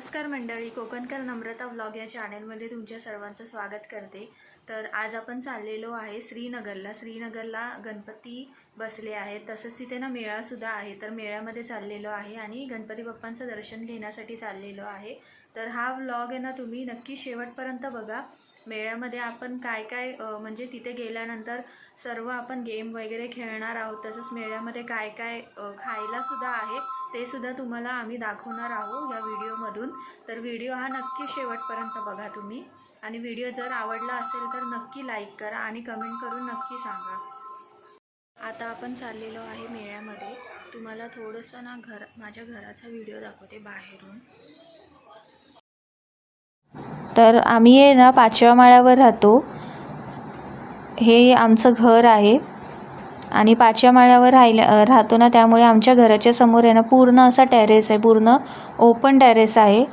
नमस्कार मंडळी कोकणकर नम्रता व्लॉग या चॅनेलमध्ये तुमच्या सर्वांचं स्वागत करते. तर आज आपण चाललेलो आहे श्रीनगरला. श्रीनगरला गणपती बसले आहेत. तसंच तिथे ना मेळासुद्धा आहे. तर मेळ्यामध्ये चाललेलो आहे आणि गणपती बाप्पांचं दर्शन घेण्यासाठी चाललेलो आहे. तर हा व्लॉग आहे ना तुम्ही नक्की शेवटपर्यंत बघा. मेळ्यामध्ये आपण काय काय म्हणजे तिथे गेल्यानंतर सर्व आपण गेम वगैरे खेळणार आहोत. तसंच मेळ्यामध्ये काय काय खायलासुद्धा आहे. ते सुद्धा तुम्हाला आम्ही दाखवणार आहोत या व्हिडिओमधून. तर व्हिडिओ हा नक्की शेवटपर्यंत बघा तुम्ही. आणि व्हिडिओ जर आवडला असेल तर नक्की लाईक करा आणि कमेंट करून नक्की सांगा. आता आपण चाललेलो आहे मेळ्यामध्ये. तुम्हाला थोडंसं ना घर माझ्या घराचा व्हिडिओ दाखवते बाहेरून. तर आम्ही आहे ना पाचव्या माळ्यावर राहतो. हे आमचं घर आहे. आणि पाचव्या माळ्यावर राहिल्या राहतो ना त्यामुळे आमच्या घराच्या समोर आहे ना पूर्ण असा टेरेस आहे पूर्ण ओपन टेरेस आहे.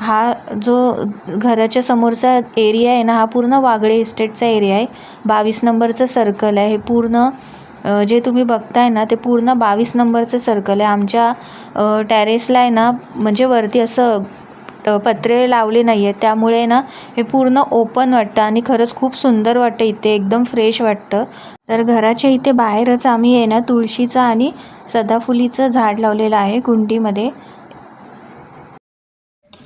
हा जो घराच्या समोरचा एरिया आहे ना हा पूर्ण वागळे इस्टेटचा एरिया आहे. बावीस नंबरचं सर्कल आहे. हे पूर्ण जे तुम्ही बघताय ना ते पूर्ण बावीस नंबरचं सर्कल आहे. आमच्या टॅरेसला टेरेसला आहे ना म्हणजे वरती असं पत्रे लावले नाही आहेत त्यामुळे ना हे पूर्ण ओपन वाटतं आणि खरंच खूप सुंदर वाटतं इथे. एकदम फ्रेश वाटतं. तर घराच्या इथे बाहेरच आम्ही आहे ना तुळशीचं आणि सदाफुलीचं झाड लावलेलं आहे कुंडीमध्ये.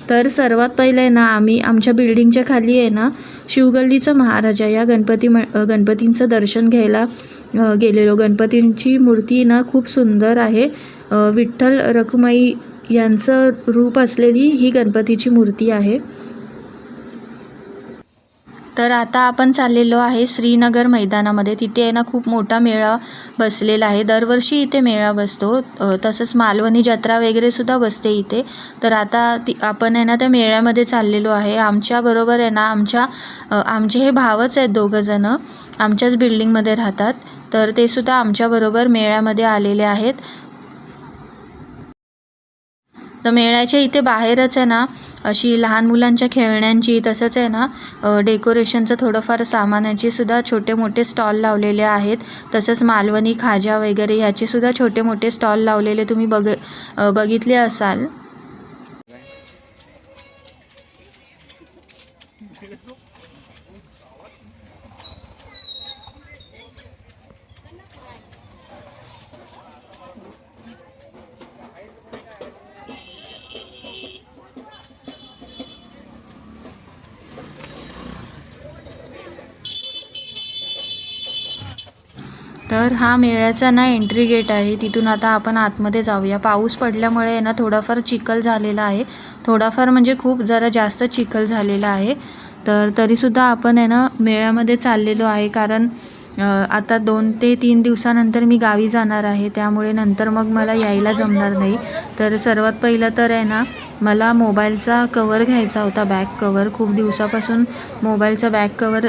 तर सर्वात पहिले ना आम्ही आमच्या बिल्डिंगच्या खाली आहे ना शिवगल्लीचं महाराजा या गणपती म गणपतींचं दर्शन घ्यायला गेलेलो. गणपतींची मूर्ती ना खूप सुंदर आहे. विठ्ठल रखुमाई यांचं रूप असलेली ही गणपतीची मूर्ती आहे. तर आता आपण चाललेलो आहे श्रीनगर मैदानामध्ये. तिथे आहे ना खूप मोठा मेळा बसलेला आहे. दरवर्षी इथे मेळा बसतो. तसंच मालवणी जत्रा वगैरे सुद्धा बसते इथे. तर आता ती आपण आहे ना त्या मेळ्यामध्ये चाललेलो आहे. आमच्याबरोबर आहे ना आमच्या आमचे हे भावच आहेत दोघंजणं आमच्याच बिल्डिंगमध्ये राहतात. तर ते सुद्धा आमच्याबरोबर मेळ्यामध्ये आलेले आहेत. तर मेळ्याच्या इथे बाहेरच आहे ना अशी लहान मुलांच्या खेळण्यांची तसंच आहे ना डेकोरेशनचं थोडंफार सामानाची सुद्धा छोटे मोठे स्टॉल लावलेले आहेत. तसंच मालवणी खाजा वगैरे ह्याचे सुद्धा छोटे मोठे स्टॉल लावलेले तुम्ही बघ बघितले असाल. तर हा मेळ्याचा ना एंट्री गेट आहे. तिथून आता आपण आतमध्ये जाऊया. पाऊस पडल्यामुळे आहे ना थोडाफार चिखल झालेला आहे. थोडाफार म्हणजे खूप जरा जास्त चिखल झालेला आहे. तर तरीसुद्धा आपण आहे ना मेळ्यामध्ये चाललेलो आहे. कारण आता दोन ते तीन दिवसानंतर मी गावी जाणार आहे. त्यामुळे नंतर मग मला यायला जमणार नाही. तर सर्वात पहिलं तर आहे ना मला मोबाईलचा कवर घ्यायचा होता बॅक कवर खूप दिवसापासून मोबाईलचा बॅक कवर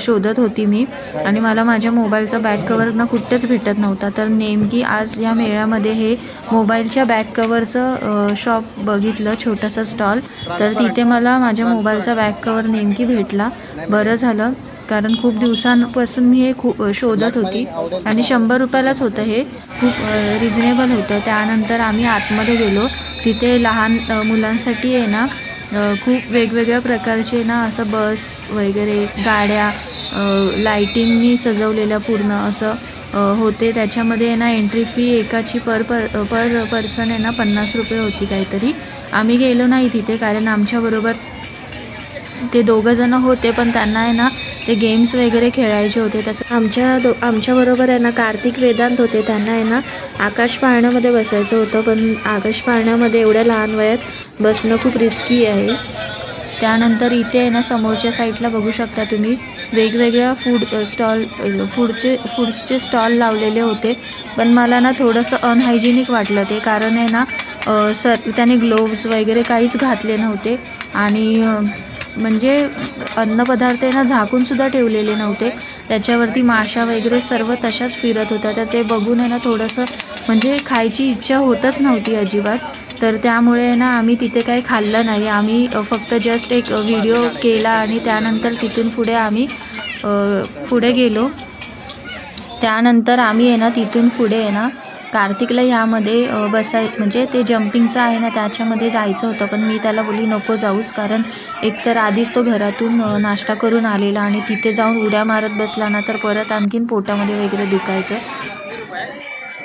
शोधत होती मी. आणि मला माझ्या मोबाईलचा बॅक कवर ना कुठेच भेटत नव्हता. तर नेमकी आज या मेळ्यामध्ये हे मोबाईलच्या बॅक कवरचं शॉप बघितलं छोटंसं स्टॉल. तर तिथे मला माझ्या मोबाईलचा बॅक कवर नेमकी भेटला. बरं झालं. कारण खूप दिवसांपासून मी हे खूप शोधत होती. आणि शंभर रुपयालाच होतं हे. खूप रिजनेबल होतं. त्यानंतर आम्ही आतमध्ये गेलो. तिथे लहान मुलांसाठी आहे ना खूप वेगवेगळ्या प्रकारचे ना असं बस वगैरे गाड्या लाईटिंगनी सजवलेल्या पूर्ण असं होते. त्याच्यामध्ये आहे ना एंट्री फी एकाची पर पर पर पर्सन आहे ना पन्नास रुपये होती काहीतरी. आम्ही गेलो नाही तिथे कारण आमच्याबरोबर ते दोघंजणं होते पण त्यांना आहे ना ते गेम्स वगैरे खेळायचे होते. तसं आमच्या दो आमच्याबरोबर आहे ना कार्तिक वेदांत होते. त्यांना आहे ना आकाश पाळण्यामध्ये बसायचं होतं पण आकाश पाळण्यामध्ये एवढ्या लहान वयात बसणं खूप रिस्की आहे. त्यानंतर इथे आहे ना समोरच्या साईडला बघू शकता तुम्ही वेगवेगळ्या फूड स्टॉल फूडचे फूडचे स्टॉल लावलेले होते. पण मला ना थोडंसं अनहायजेनिक वाटलं ते कारण आहे ना सर त्याने ग्लोव्ज वगैरे काहीच घातले नव्हते. आणि म्हणजे अन्नपदार्थ आहे ना झाकूनसुद्धा ठेवलेले नव्हते. त्याच्यावरती माशा वगैरे सर्व तशाच फिरत होत्या. तर ते बघून आहे ना थोडंसं म्हणजे खायची इच्छा होतच नव्हती अजिबात. तर त्यामुळे ना आम्ही तिथे काही खाल्लं नाही. आम्ही फक्त जस्ट एक व्हिडिओ केला आणि त्यानंतर तिथून पुढे आम्ही पुढे गेलो. त्यानंतर आम्ही आहे ना तिथून पुढे आहे ना कार्तिकला ह्यामध्ये बसाय म्हणजे ते जम्पिंगचं आहे ना त्याच्यामध्ये जायचं होतं. पण मी त्याला बोलली नको जाऊस कारण एकतर आधीच तो घरातून नाश्ता करून आलेला आणि तिथे जाऊन उड्या मारत बसला ना तर परत आणखीन पोटामध्ये वगैरे दुखायचं.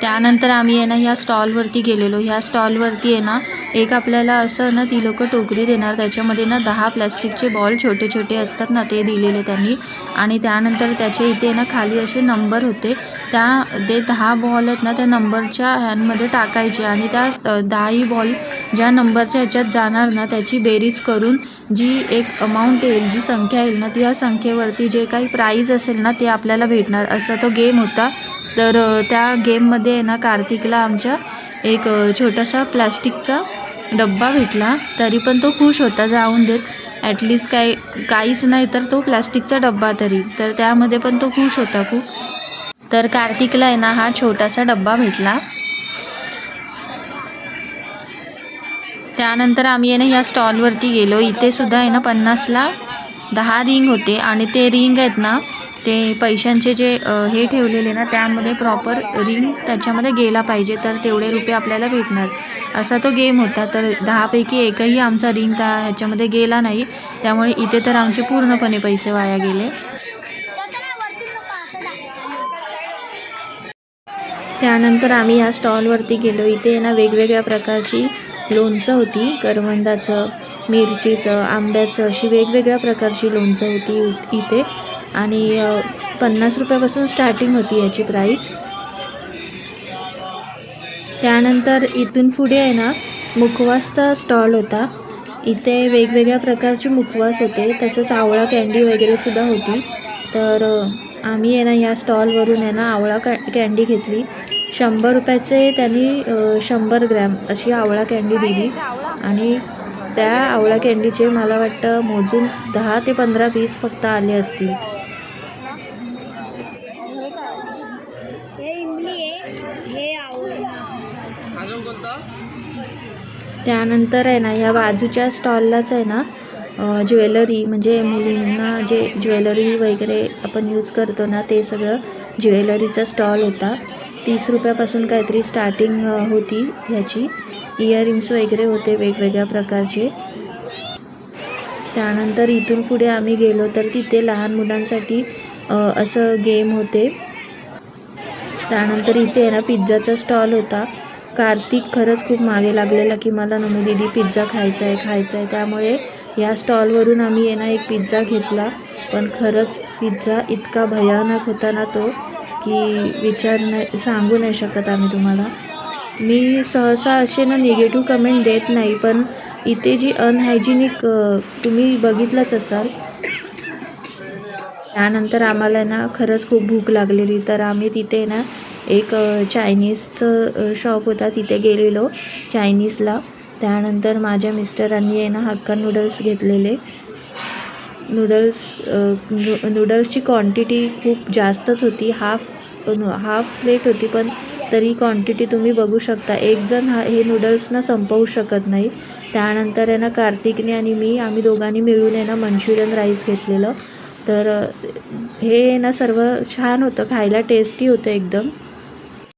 त्यानंतर आम्ही आहे ना ह्या स्टॉलवरती गेलेलो. ह्या स्टॉलवरती आहे ना एक आपल्याला असं ना ती लोकं टोकरी देणार. त्याच्यामध्ये ना दहा प्लास्टिकचे बॉल छोटे छोटे असतात ना ते दिलेले त्यांनी. आणि त्यानंतर त्याच्या इथे ना खाली असे नंबर होते. त्या ते दहा बॉल आहेत ना त्या नंबरच्या ह्यांमध्ये टाकायचे. आणि त्या दहाही बॉल ज्या नंबरच्या ह्याच्यात जाणार ना त्याची बेरीज करून जी एक अमाऊंट येईल जी संख्या येईल ना त्या संख्येवरती जे काही प्राईज असेल ना ते आपल्याला भेटणार. असा तो गेम होता. तर त्या गेममध्ये आहे ना कार्तिकला आमच्या एक छोटासा प्लॅस्टिकचा डब्बा भेटला. तरी पण तो खुश होता जाऊन देत. ॲटलिस्ट काय काहीच नाही तर तो प्लॅस्टिकचा डब्बा तरी. तर त्यामध्ये पण तो खुश होता खूप. तर कार्तिकला आहे ना हा छोटासा डब्बा भेटला. त्यानंतर आम्ही आहे ना या स्टॉलवरती गेलो. इथे सुद्धा आहे ना पन्नासला दहा रिंग होते आणि ते रिंग आहेत ना ते पैशांचे जे हे ठेवलेले ना त्यामध्ये प्रॉपर रिंग त्याच्यामध्ये गेला पाहिजे तर तेवढे रुपये आपल्याला भेटणार. असा तो गेम होता तर दहापैकी एकही आमचा रिंग त्या ह्याच्यामध्ये गेला नाही. त्यामुळे इथे तर आमचे पूर्णपणे पैसे वाया गेले. त्यानंतर आम्ही या स्टॉलवरती गेलो. इथे ना वेगवेगळ्या प्रकारची लोणचं होती. करवंदाचं मिरचीचं आंब्याचं अशी वेगवेगळ्या प्रकारची लोणचं होती इथे. आणि पन्नास रुपयापासून स्टार्टिंग होती याची प्राईस. त्यानंतर इथून पुढे आहे ना मुखवासचा स्टॉल होता. इथे वेगवेगळ्या प्रकारचे मुखवास होते. तसंच आवळा कँडी वगैरेसुद्धा होती. तर आम्ही आहे ना या स्टॉलवरून आहे ना आवळा कॅ कँडी घेतली. शंभर रुपयाचे त्यांनी शंभर ग्रॅम अशी आवळा कँडी दिली. आणि त्या आवळा कँडीचे मला वाटतं मोजून दहा ते पंधरा पीस फक्त आले असतील. त्यानंतर आहे ना या बाजूच्या स्टॉललाच आहे ना ज्वेलरी म्हणजे मुलींना जे ज्वेलरी वगैरे आपण यूज करतो ना ते सगळं ज्वेलरीचा स्टॉल होता. तीस रुपयापासून काहीतरी स्टार्टिंग होती ह्याची. इयरिंग्स वगैरे होते वेगवेगळ्या प्रकारचे. त्यानंतर इथून पुढे आम्ही गेलो तर तिथे लहान मुलांसाठी असं गेम होते. त्यानंतर इथे आहे ना पिझ्झाचा स्टॉल होता. कार्तिक खरंच खूप मागे लागलेला की मला नमू दिदी पिझ्झा खायचा आहे खायचा आहे. त्यामुळे या स्टॉलवरून आम्ही आहे ना एक पिझ्झा घेतला. पण खरंच पिझ्झा इतका भयानक होता ना तो. की विचार नाही सांगू नाही शकत आम्ही तुम्हाला. मी सहसा असे ना निगेटिव्ह कमेंट देत नाही पण इथे जी अनहायजिनिक तुम्ही बघितलंच असाल त्यानंतर आम्हाला ना खरंच खूप भूक लागलेली. तर आम्ही तिथे ना एक चायनीजचं शॉप होता तिथे गेलेलो चायनीजला त्यानंतर माझ्या मिस्टरांनी आहे ना हक्का नूडल्स घेतलेले. नूडल्स नू नूडल्सची क्वांटिटी खूप जास्तच होती. हाफ हाफ प्लेट होती पण तरी क्वांटिटी तुम्ही बघू शकता. एकजण हा हे नूडल्स ना संपवू शकत नाही. त्यानंतर आहे ना कार्तिकने आणि मी आम्ही दोघांनी मिळून आहे ना मंचुरियन राईस घेतलेलं. तर हे ना सर्व छान होतं. खायला टेस्टी होतं एकदम.